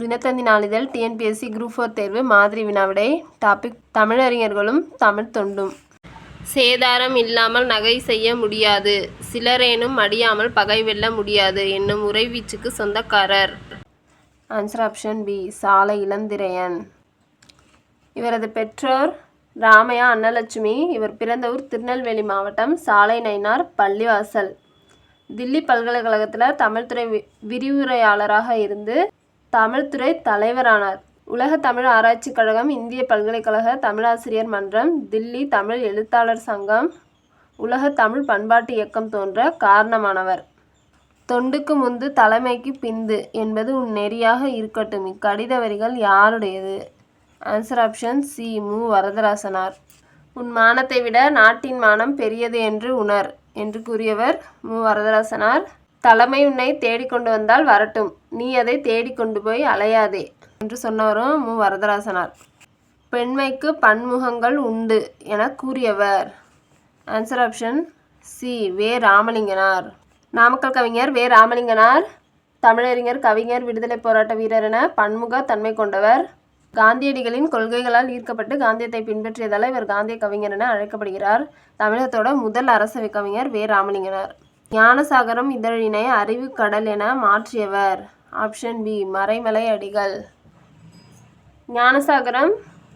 தினத்தந்தி நாளிதழ் TNPSC group four தேர்வு மாதிரி வினாவிடை. டாபிக் தமிழறிஞர்களும் தமிழ் தொண்டும். சேதாரம் இல்லாமல் நகை செய்ய முடியாது. சிலரேனும் அடியாமல் பகை வெல்ல முடியாது என்னும் உறைவீச்சுக்கு சொந்தக்காரர். ஆன்சர் ஆப்ஷன் பி சாலை இளந்திரையன். இவரது பெற்றோர் ராமையா அன்னலட்சுமி இவர் பிறந்த ஊர் திருநெல்வேலி மாவட்டம் சாலை நயினார் பள்ளிவாசல். தில்லி பல்கலைக்கழகத்தில் தமிழ்துறை வி விரிவுரையாளராக இருந்து தமிழ்துறை தலைவரானார். உலக தமிழ் ஆராய்ச்சிக் கழகம் இந்திய பல்கலைக்கழக தமிழாசிரியர் மன்றம் தில்லி தமிழ் எழுத்தாளர் சங்கம் உலக தமிழ் பண்பாட்டு இயக்கம் தோன்ற காரணமானவர். தொண்டுக்கு முந்து தலைமைக்கு பிந்து என்பது உன் நெறியாக இருக்கட்டும். இக்கடித வரிகள் யாருடையது? ஆன்சர் ஆப்ஷன் சி மு. வரதராசனார். உன் மானத்தை விட நாட்டின் மானம் பெரியது என்று உணர் என்று கூறியவர் மு. வரதராசனார். தலைமை உன்னை தேடிக்கொண்டு வந்தால் வரட்டும். நீ அதை தேடிக்கொண்டு போய் அலையாதே என்று சொன்னவரும் மு. வரதராசனார். பெண்மைக்கு பன்முகங்கள் உண்டு என கூறியவர். Answer option C V. Ramalinganar. Namakkal கவிஞர் வே. ராமலிங்கனார். தமிழறிஞர் கவிஞர் விடுதலை போராட்ட வீரர் என பன்முக தன்மை கொண்டவர். காந்தியடிகளின் கொள்கைகளால் ஈர்க்கப்பட்டு காந்தியத்தை பின்பற்றியதால் இவர் காந்திய கவிஞர் என அழைக்கப்படுகிறார். தமிழகத்தோட முதல் அரசவை கவிஞர் வே. ராமலிங்கனார். ஞானசாகரம் இதழினை அறிவு கடல் என மாற்றியவர். Option B Maraimalai Adigal. Gnanasagaram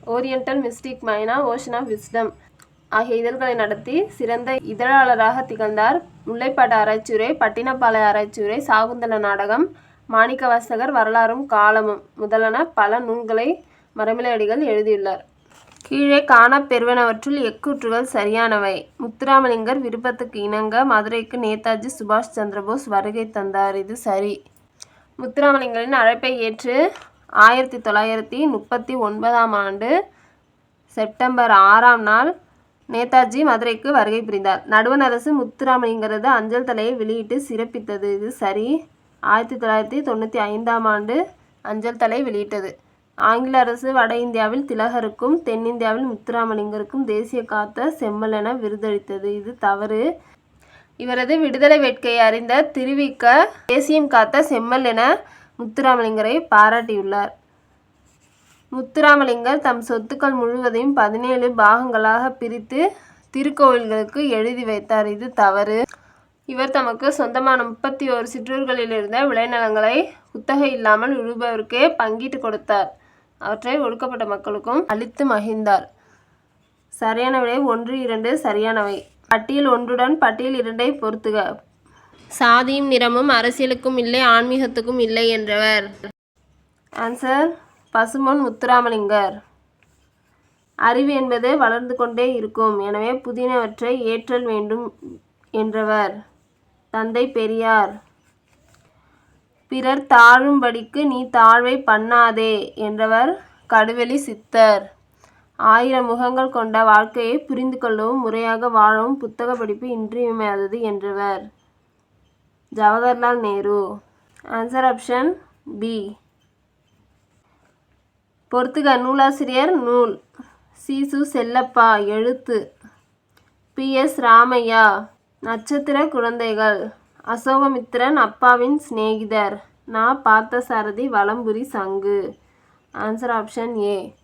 oriental mystic myna ocean of wisdom ஆகிய இதழ்களை நடத்தி சிறந்த இதழாளராக திகழ்ந்தார். முல்லைப்பாட்டு ஆராய்ச்சியுரை பட்டினப்பாளைய ஆராய்ச்சியுரை சாகுந்தல நாடகம் மாணிக்கவாசகர் வரலாறும் காலமும் முதலான பல நூல்களை மறைமலை அடிகள் எழுதியுள்ளார். கீழே காணப்பெறுவனவற்றுள் எக்கூற்றுகள் சரியானவை. முத்துராமலிங்கர் விருப்பத்துக்கு இணங்க மதுரைக்கு நேதாஜி சுபாஷ் சந்திரபோஸ் வருகை தந்தார். இது சரி. முத்துராமலிங்கரின் அழைப்பை ஏற்று ஆயிரத்தி தொள்ளாயிரத்தி முப்பத்தி ஒன்பதாம் ஆண்டு செப்டம்பர் ஆறாம் நாள் நேதாஜி மதுரைக்கு வருகை புரிந்தார். நடுவண் அரசு முத்துராமலிங்கரது அஞ்சல் தலையை வெளியிட்டு சிறப்பித்தது. இது சரி. ஆயிரத்தி தொள்ளாயிரத்தி தொண்ணூற்றி ஐந்தாம் ஆண்டு அஞ்சல் தலை வெளியிட்டது. ஆங்கில அரசு வட இந்தியாவில் திலகருக்கும் தென்னிந்தியாவில் முத்துராமலிங்கருக்கும் தேசிய காத்த செம்மல் என விருதளித்தது. இது தவறு. இவரது விடுதலை வேட்கையை அறிந்த திருவிக்க தேசியம் காத்த செம்மல் என முத்துராமலிங்கரை பாராட்டியுள்ளார். முத்துராமலிங்கர் தம் சொத்துக்கள் முழுவதையும் பதினேழு பாகங்களாக பிரித்து திருக்கோவில்களுக்கு எழுதி வைத்தார். இது தவறு. இவர் தமக்கு சொந்தமான முப்பத்தி ஓரு சிற்றூர்களில் இருந்த விளைநிலங்களை குத்தகை இல்லாமல் உழுபவருக்கே பங்கிட்டு கொடுத்தார். அவற்றை ஒடுக்கப்பட்ட மக்களுக்கும் அளித்து மகிழ்ந்தார். சரியான விடை ஒன்று இரண்டு சரியானவை. பட்டியல் ஒன்றுடன் பட்டியல் இரண்டை பொறுத்துக. சாதியும் நிறமும் அரசியலுக்கும் இல்லை ஆன்மீகத்துக்கும் இல்லை என்றவர். ஆன்சர் பசுமன் முத்துராமலிங்கர். அறிவு என்பது வளர்ந்து கொண்டே இருக்கும். எனவே புதினவற்றை ஏற்றல் வேண்டும் என்றவர். தந்தை பெரியார். பிறர் தாழும்படிக்கு நீ தாழ்வை பண்ணாதே என்றவர் கடுவெளி சித்தர். ஆயிரம் முகங்கள் கொண்ட வாழ்க்கையை புரிந்து கொள்ளவும் முறையாக வாழவும் புத்தக படிப்பு இன்றியமையாதது என்றவர். Jawaharlal Nehru. Answer option B பொறுத்துக நூலாசிரியர் நூல். சீசு செல்லப்பா எழுத்து. பி. எஸ். ராமையா. நட்சத்திர குழந்தைகள். அசோகமித்திரன் அப்பாவின் சிநேகிதர். நா பார்த்தசாரதி வலம்புரி சங்கு. ஆன்சர் ஆப்ஷன் ஏ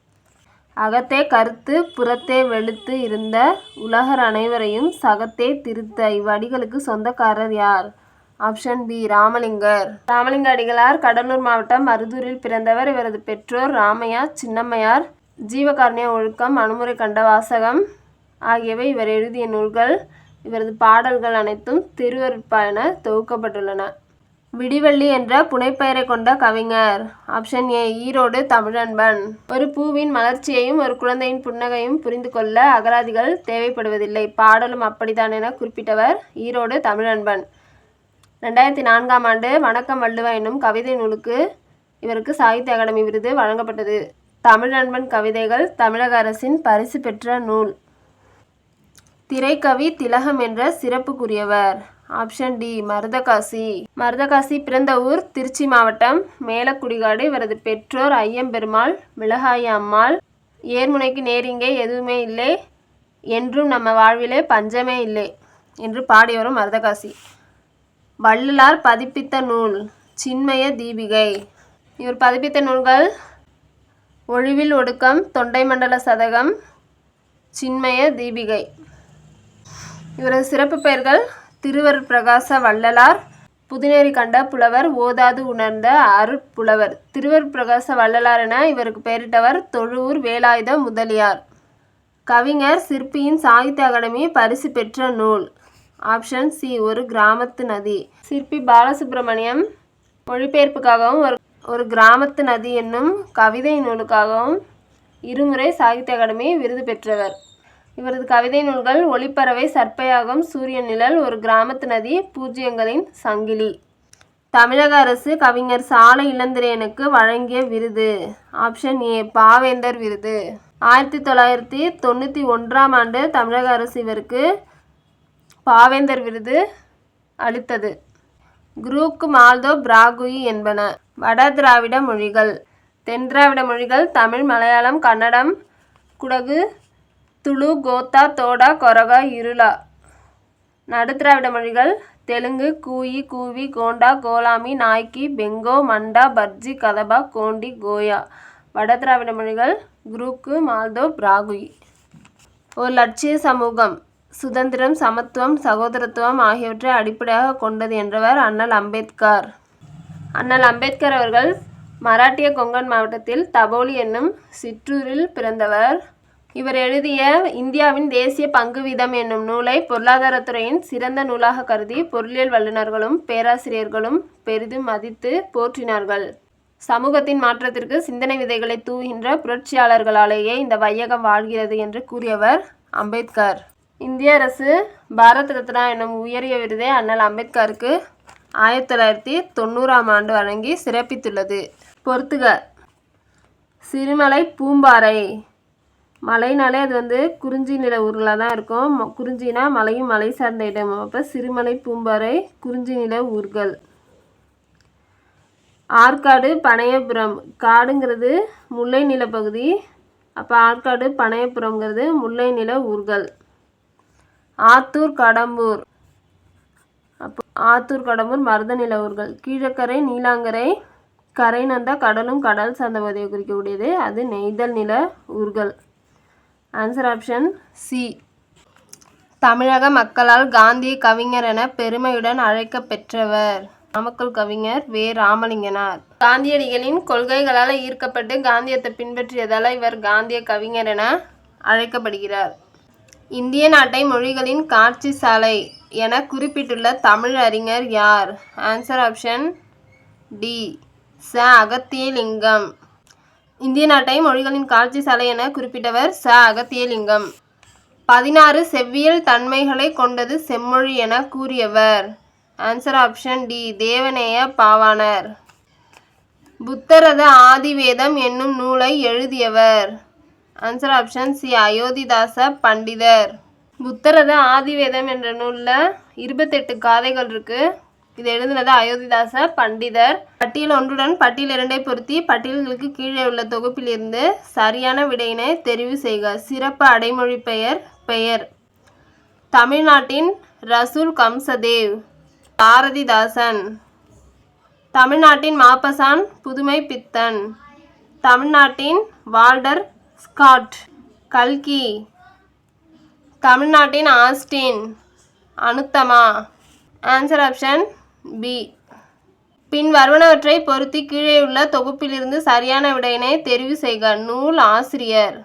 அகத்தே கருத்து புறத்தே வெளுத்து இருந்த உலகர் அனைவரையும் சகத்தே திருத்த. இவ்வடிகளுக்கு சொந்தக்காரர் யார்? Option B Ramalingar. Ramalinga Adigalar Cuddalore மாவட்டம் மருதூரில் பிறந்தவர். இவரது பெற்றோர் ராமையா சின்னம்மையார் ஜீவகாரணிய ஒழுக்கம் அனுமுறை கண்ட வாசகம் ஆகியவை இவர் எழுதிய நூல்கள். இவரது பாடல்கள் அனைத்தும் திருவருட்பான என தொகுக்கப்பட்டுள்ளன. விடிவள்ளி என்ற புனைப்பெயரை கொண்ட கவிஞர் ஆப்ஷன் ஏ ஈரோடு தமிழன்பன். ஒரு பூவின் மலர்ச்சியையும் ஒரு குழந்தையின் புன்னகையும் புரிந்து கொள்ள அகராதிகள் தேவைப்படுவதில்லை. பாடலும் அப்படித்தான் என குறிப்பிட்டவர் ஈரோடு தமிழன்பன். ரெண்டாயிரத்தி நான்காம் ஆண்டு வணக்கம் வள்ளுவா என்னும் கவிதை நூலுக்கு இவருக்கு சாகித்ய அகாடமி விருது வழங்கப்பட்டது. தமிழன்பன் கவிதைகள் தமிழக அரசின் பரிசு பெற்ற நூல். திரைக்கவி திலகம் என்ற சிறப்புக்குரியவர். Option D Marudhakasi. மருதகாசி பிறந்த ஊர் திருச்சி மாவட்டம் மேலக்குடிகாடு. இவரது பெற்றோர் ஐயம்பெருமாள் மிளகாய அம்மாள். ஏர்முனைக்கு நேரிங்கே எதுவுமே இல்லை. என்றும் நம்ம வாழ்விலே பஞ்சமே இல்லை என்று பாடியவரும் மருதகாசி. வள்ளலார் பதிப்பித்த நூல் சின்மய தீபிகை. இவர் பதிப்பித்த நூல்கள் ஒழிவில் ஒடுக்கம் தொண்டை மண்டல சதகம் சின்மய தீபிகை. இவரது சிறப்பு பெயர்கள் திருவர் பிரகாச வள்ளலார் புதுநேரி கண்ட புலவர் ஓதாது உணர்ந்த அருட்புலவர் திருவர் பிரகாச வள்ளலார் என இவருக்கு பெயரிட்டவர் தொழுவூர் வேலாயுத முதலியார். கவிஞர் சிற்பியின் சாகித்ய அகாடமி பரிசு பெற்ற நூல். ஆப்ஷன் சி ஒரு கிராமத்து நதி. சிற்பி பாலசுப்ரமணியம் மொழிபெயர்ப்புக்காகவும் ஒரு ஒரு கிராமத்து நதி என்னும் கவிதை நூலுக்காகவும் இருமுறை சாகித்ய அகாடமி விருது பெற்றவர். இவரது கவிதை நூல்கள் ஒளிப்பறவை சர்ப்பயாகம் சூரிய நிழல் ஒரு கிராமத்து நதி பூஜ்யங்களின் சங்கிலி. தமிழக அரசு கவிஞர் சால இளந்திரையனுக்கு வழங்கிய விருது. ஆப்ஷன் ஏ பாவேந்தர் விருது. ஆயிரத்தி தொள்ளாயிரத்தி தொண்ணூற்றி ஒன்றாம் ஆண்டு தமிழக அரசு இவருக்கு பாவேந்தர் விருது அளித்தது. குரூக் மால்தோ பிராகுயி என்பன. வட திராவிட மொழிகள். தென் திராவிட மொழிகள் தமிழ் மலையாளம் கன்னடம் குடகு துளு கோத்தா தோடா கொரகா இருளா. நடுத்திராவிட மொழிகள் தெலுங்கு கூயி கூவி கோண்டா கோலாமி நாய்க்கி பெங்கோ மண்டா பர்ஜி கதபா கோண்டி கோயா. வட திராவிட மொழிகள் குரூக்கு மால்தோ பிராகுயி. ஒரு லட்சிய சமூகம் சுதந்திரம் சமத்துவம் சகோதரத்துவம் ஆகியவற்றை அடிப்படையாக கொண்டது என்றவர் அண்ணல் அம்பேத்கர். அண்ணல் அம்பேத்கர் அவர்கள் மராட்டிய கொங்கன் மாவட்டத்தில் தபோலி என்னும் சிற்றூரில் பிறந்தவர். இவர் எழுதிய இந்தியாவின் தேசிய பங்கு வீதம் என்னும் நூலை பொருளாதாரத்துறையின் சிறந்த நூலாக கருதி பொருளியல் வல்லுநர்களும் பேராசிரியர்களும் பெரிதும் மதித்து போற்றினார்கள். சமூகத்தின் மாற்றத்திற்கு சிந்தனை விதைகளை தூவுகின்ற புரட்சியாளர்களாலேயே இந்த வையகம் வாழ்கிறது என்று கூறியவர் அம்பேத்கர். இந்திய அரசு பாரத் ரத்னா என்னும் உயரிய விருதை அண்ணல் அம்பேத்கருக்கு ஆயிரத்தி தொள்ளாயிரத்தி தொண்ணூறாம் ஆண்டு வழங்கி சிறப்பித்துள்ளது. பொறுத்துக. சிறுமலை பூம்பாறை மலைனாலே அது வந்து குறிஞ்சி நில ஊர்களாக தான் இருக்கும். ம- குறிஞ்சினா மலையும் மலை சார்ந்த இடம். அப்போ சிறுமலை பூம்பாறை குறிஞ்சி நில ஊர்கள். ஆற்காடு பனையபுரம். காடுங்கிறது முல்லை நிலப்பகுதி அப்போ ஆற்காடு பனையபுரம்ங்கிறது முல்லை நில ஊர்கள். ஆத்தூர் கடம்பூர். அப்போ ஆத்தூர் கடம்பூர் மருத நில ஊர்கள். கீழக்கரை நீலாங்கரை கரை நந்தா கடலும் கடல் சார்ந்த பகுதியை குறிக்கக்கூடியது. அது நெய்தல் நில ஊர்கள். ஆன்சர் ஆப்ஷன் சி தமிழக மக்களால் காந்திய கவிஞர் என பெருமையுடன் அழைக்க பெற்றவர். நாமக்கல் கவிஞர் வே. ராமலிங்கனார். காந்தியடிகளின் கொள்கைகளால் ஈர்க்கப்பட்டு காந்தியத்தை பின்பற்றியதால் இவர் காந்திய கவிஞர் என அழைக்கப்படுகிறார். இந்திய நாட்டை மொழிகளின் காட்சி சாலை என குறிப்பிட்டுள்ள தமிழ் அறிஞர் யார்? ஆன்சர் ஆப்ஷன் டி ச. அகத்தியலிங்கம். இந்திய நாட்டை மொழிகளின் காட்சி சாலை என குறிப்பிட்டவர் ச. அகத்தியலிங்கம். பதினாறு செவ்வியல் தன்மைகளை கொண்டது செம்மொழி என கூறியவர். Answer option D Devaneya Pavanar. புத்தரது Adhivedham என்னும் நூலை எழுதியவர். ஆன்சர் ஆப்ஷன் சி அயோத்திதாச பண்டிதர். புத்தரது ஆதிவேதம் என்ற நூலில் இருபத்தெட்டு காதைகள் இருக்கு. இது எழுதினது அயோத்திதாச பண்டிதர். பட்டியல் ஒன்றுடன் பட்டியல் இரண்டை பொருத்தி பட்டியல்களுக்கு கீழே உள்ள தொகுப்பிலிருந்து சரியான விடையினை தெரிவு செய்க. சிறப்பு அடைமொழி பெயர் பெயர். தமிழ்நாட்டின் ரசூல் கம்சதேவ் பாரதிதாசன். தமிழ்நாட்டின் மாப்பசான் புதுமை பித்தன். தமிழ்நாட்டின் வால்டர் ஸ்காட் கல்கி. தமிழ்நாட்டின் Austen Anuthama. Answer option B. பின் வருவனவற்றை பொருத்தி கீழே உள்ள தொகுப்பிலிருந்து சரியான விடையினை தெரிவு செய்க. நூல் ஆசிரியர்.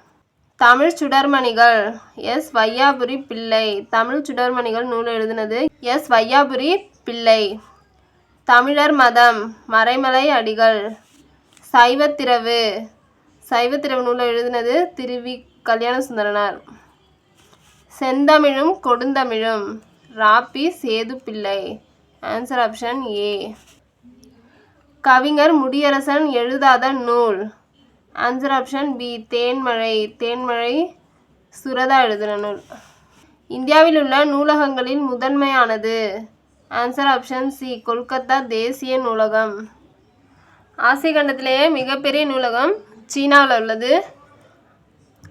தமிழ் சுடர்மணிகள். எஸ். வையாபுரி பிள்ளை. தமிழ் சுடர்மணிகள் நூல் எழுதினது எஸ். வையாபுரி பிள்ளை. தமிழர் மதம். மறைமலை அடிகள். சைவத்திரவு சைவத்திரவு நூலை எழுதினது திருவி கல்யாண சுந்தரனார். செந்தமிழும் கொடுந்தமிழும். ராப்பி சேது பிள்ளை. ஆன்சர் ஆப்ஷன் ஏ கவிஞர் முடியரசன் எழுதாத நூல். ஆன்சர் ஆப்ஷன் பி தேன்மழை. தேன்மழை சுரதா எழுதின நூல். இந்தியாவில் உள்ள நூலகங்களில் முதன்மையானது. ஆன்சர் ஆப்ஷன் சி கொல்கத்தா தேசிய நூலகம். ஆசிய கண்டத்திலேயே மிகப்பெரிய நூலகம் சீனாவில் உள்ளது.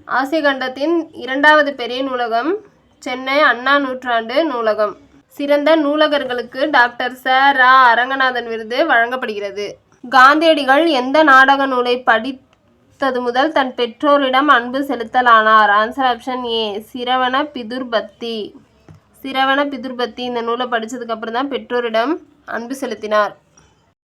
ஆசிய கண்டத்தின் இரண்டாவது பெரிய நூலகம் சென்னை அண்ணா நூற்றாண்டு நூலகம். சிறந்த நூலகர்களுக்கு டாக்டர் ச. ரா. அரங்கநாதன் விருது வழங்கப்படுகிறது. காந்தியடிகள் எந்த நாடக நூலை படித்தது முதல் தன் பெற்றோரிடம் அன்பு செலுத்தலானார்? ஆன்சர் ஆப்ஷன் ஏ சிரவண பிதுர்பத்தி. சிரவண பிதுர்பத்தி இந்த நூலை படித்ததுக்கப்புறம் தான் பெற்றோரிடம் அன்பு செலுத்தினார்.